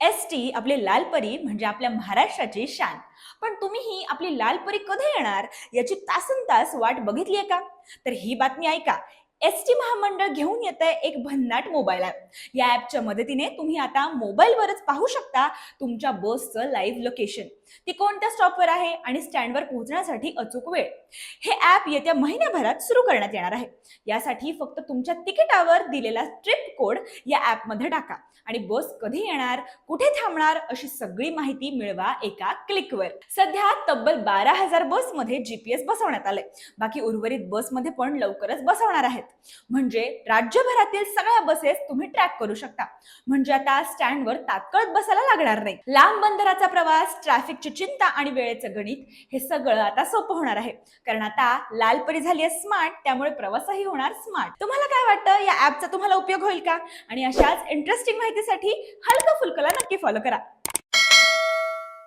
S T आपली लालपरी म्हणजे आपल्या महाराष्ट्राची शान. पण तुम्हीही आपली लालपरी कधी येणार? याची तासन तास वाट आहे का? तर ही बातमी ऐका. एस टी महामंडळ घेऊन येत आहे एक भन्नाट मोबाईल ॲप या ॲपच्या मदतीने तुम्ही आता मोबाईलवरच पाहू शकता तुमच्या बसचं लाईव्ह लोकेशन ती कोणत्या स्टॉपवर आहे आणि स्टँडवर पोहोचण्यासाठी अचूक वेळ. हे ॲप येत्या महिन्याभरात सुरू करण्यात येणार आहे. यासाठी फक्त तुमच्या तिकिटावर दिलेला ट्रिप कोड या ॲपमध्ये टाका आणि बस कधी येणार कुठे थांबणार अशी सगळी माहिती मिळवा एका क्लिकवर सध्या तब्बल बारा हजार बसमध्ये जीपीएस बसवण्यात आलंय. बाकी उर्वरित बसमध्ये पण लवकरच बसवणार आहेत. म्हणजे राज्यभरातील सगळ्या बसेस तुम्ही ट्रॅक करू शकता. म्हणजे आता स्टँडवर तात्काळ बसायला लागणार नाही. लांब बंदराचा प्रवास ट्रॅफिकची चिंता आणि वेळेचं गणित हे सगळं आता सोपं होणार आहे. कारण आता लालपरी झाली आहे स्मार्ट त्यामुळे प्रवासही होणार स्मार्ट तुम्हाला काय वाटतं? या ऍपचा तुम्हाला उपयोग होईल का? आणि अशाच इंटरेस्टिंग माहितीसाठी हलका फुलकला नक्की फॉलो करा.